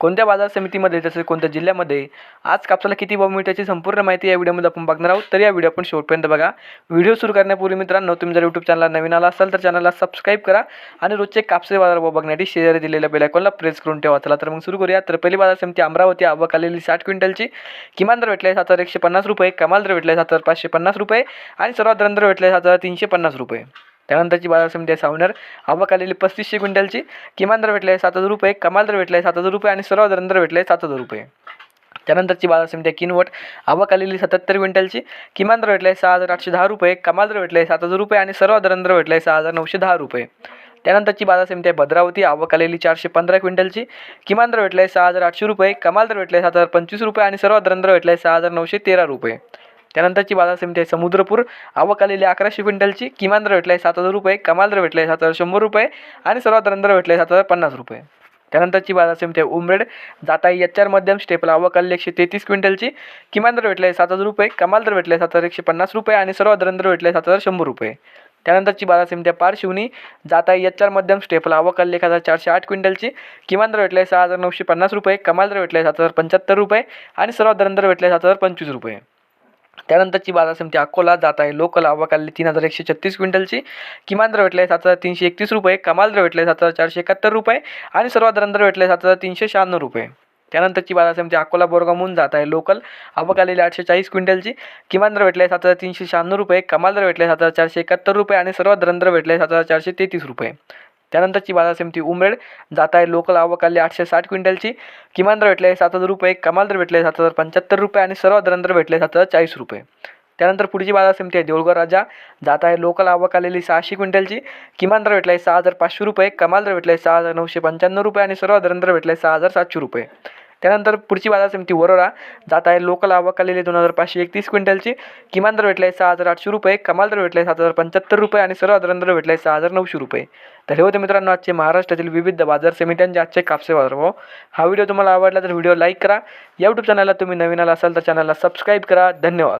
कोणत्या बाजार समितीमध्ये तसेच कोणत्या जिल्ह्यामध्ये आज कापसाला किती भाव मिळते याची संपूर्ण माहिती या व्हिडिओमध्ये आपण बघणार आहोत. तर या व्हिडिओ आपण शेवटपर्यंत बघा. व्हिडिओ सुरू करण्यापूर्वी मित्रांनो तुम्ही जर यूट्यूब चॅनलला नवीन आला असाल तर चॅनलला सबस्क्राईब करा आणि रोजचे कापसे बाजारभाव बघण्यासाठी शेजारी दिलेल्या बेलायकॉनला प्रेस करून ठेवा. चला तर मग सुरू करूया. तर पहिली बाजार समिती अमरावती आवक आलेली साठ क्विंटलची. किमान दर भेटले सात हजार एकशे पन्नास रुपये कमाल दर भेटले सात हजार पाचशे पन्नास रुपये आणि सर्वात दर भेटले सात हजार तीनशे पन्नास रुपये. त्यानंतरची बाजार समिती आहे सावनेर आवक आलेली पस्तीसशे क्विंटलची किमान दर भेटले सात हजार रुपये कमाल दर भेटलाय सात हजार रुपये आणि सर्वात दर भेटले सात हजार रुपये. त्यानंतरची बाजार समिती आहे किनवट आवक आलेली सत्याहत्तर क्विंटलची किमान दर भेटले सहा हजार आठशे दहा रुपये कमाल दर भेटले सात हजार रुपये आणि सर्वात दर भेटले सहा हजार नऊशे दहा रुपये. त्यानंतरची बाजार समिती आहे भद्रावती आवक आलेली चारशे पंधरा क्विंटलची किमान दर भेटले सहा हजार आठशे रुपये कमाल दर भेटले सात हजार पंचवीस रुपये आणि सर्वात दर आहे सहा हजार नऊशे तेरा रुपये. त्यानंतरची बाजार समिती आहे समुद्रपूर. आवक आलेली अकराशे क्विंटलची. किमान दर आहे सात हजार रुपये. कमाल दर भेटले सात हजार शंभर रुपये. आणि सर्वात दर भेटले सात हजार पन्नास रुपये. त्यानंतरची बाजार समिती आहे उमरेड. जाताई एच आर मध्यम स्टेपला आवक आलेली एकशे तेहतीस क्विंटलची. किमान दर भेटले सात हजार रुपये. कमाल दर भेटले सात हजार एकशे पन्नास रुपये. आणि सर्वात दर भेटले सात हजार शंभर रुपये. त्यानंतरची बाजार समिती आहे पारशिवनी. जाताई एच आर मध्यम स्टेपला आवक आलेली एक हजार चारशे आठ क्विंटलची. किमान दर भेटले सहा हजार नऊशे पन्नास रुपये. कमाल दर भेटले सात हजार पंच्याहत्तर रुपये. आणि सर्वात दर भेटले सात हजार पंचवीस रुपये. त्यानंतरची बाजार समिती अकोला जात आहे. लोकल आवक आलेली तीन हजार एकशे छत्तीस क्विंटलची. किमान दर भेटले सात हजार तीनशे एकतीस रुपये. कमाल दर भेटले सात हजार चारशे एकाहत्तर रुपये. आणि सर्वात दर भेटले सात हजार तीनशे शहाण्णव रुपये. त्यानंतरची बाजार समिती अकोला बोरगामहून जात आहे. लोकल आवक आलेली आठशे चाळीस क्विंटलची. किमान दर आहे सात हजार तीनशे शहाण्णव रुपये. कमाल दर भेटले सात हजार चारशे एकाहत्तर रुपये. आणि सर्वात दर भेटले सात हजार चारशे तेहतीस रुपये. त्यानंतरची बाजार समिती उमरेड. जात आहे लोकल आवक आली आठशे साठ क्विंटलची. किमान दर भेटले सात हजार रुपये. कमाल दर भेटले सात हजार पंच्याहत्तर रुपये आणि सर्वात दर भेटले सात हजार चाळीस रुपये. त्यानंतर पुढची बाजार समिती आहे देऊळगाव राजा. जात आहे लोकल आवक आलेली सहाशे क्विंटलची. किमान दर भेटला आहे सहा हजार पाचशे रुपये. कमाल दर भेटला आहे सहा हजार नऊशे पंच्याण्णव रुपये आणि सर्वात दर भेटला आहे सहा हजार सातशे रुपये. त्यानंतर पुढची बाजार समिती वरोरा जात आहे. लोकल आवक आलेली दोन हजार पाचशे एकतीस क्विंटलची. किमान दर भेटला आहे सहा हजार आठशे रुपये कमाल दर भेटला आहे सात हजार पंच्याहत्तर रुपये आणि सर्व दर भेटला आहे सहा हजार नऊशे रुपये. तर हे होते मित्रांनो आजचे महाराष्ट्रातील विविध बाजार समित्यांचे आजचे कापसे बाजारभाव हो, हा व्हिडिओ तुम्हाला आवडला तर व्हिडिओ लाईक करा. या यूट्यूब चॅनलला तुम्ही नवीन आला असाल तर चॅनलला सबस्क्राईब करा. धन्यवाद.